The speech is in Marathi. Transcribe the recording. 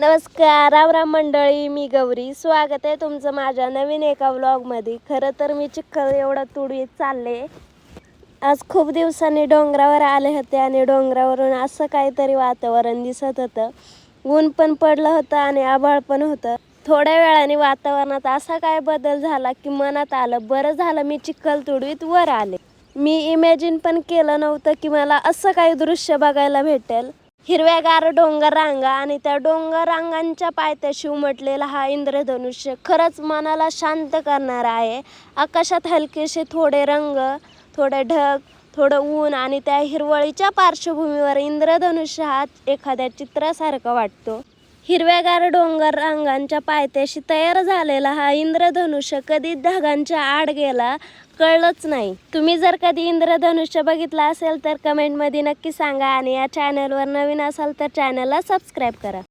नमस्कार राम राम मंडळी मी गौरी. स्वागत आहे तुमचं माझ्या नवीन एका व्लॉगमध्ये खरं तर मी चिखल एवढं तुडवीत चालले. आज खूप दिवसांनी डोंगरावर आले होते आणि डोंगरावरून असं काहीतरी वातावरण दिसत होतं. ऊन पण पडलं होतं आणि आभाळ पण होतं. थोड्या वेळाने वातावरणात असा काय बदल झाला की मनात आलं बरं झालं मी चिखल तुडवीत वर आले. मी इमॅजिन पण केलं नव्हतं की मला असं काही दृश्य बघायला भेटेल. हिरव्यागार डोंगर रांगा आणि त्या डोंगर रांगांच्या पायथ्याशी उमटलेला हा इंद्रधनुष्य खरंच मनाला शांत करणारा आहे. आकाशात हलकेसे थोडे रंग थोडे ढग थोडं ऊन आणि त्या हिरवळीच्या पार्श्वभूमीवर इंद्रधनुष्य हा एखाद्या चित्रासारखा वाटतो. हिरव्यागार डोंगर रांगांच्या पायथ्याशी तयार झालेला हा इंद्रधनुष्य कधी ढगांच्या आड गेला कळलंच नाही. तुम्ही जर कधी इंद्रधनुष्य बघितला असेल तर कमेंटमध्ये नक्की सांगा आणि या चॅनलवर नवीन असाल तर चॅनलला सबस्क्राईब करा.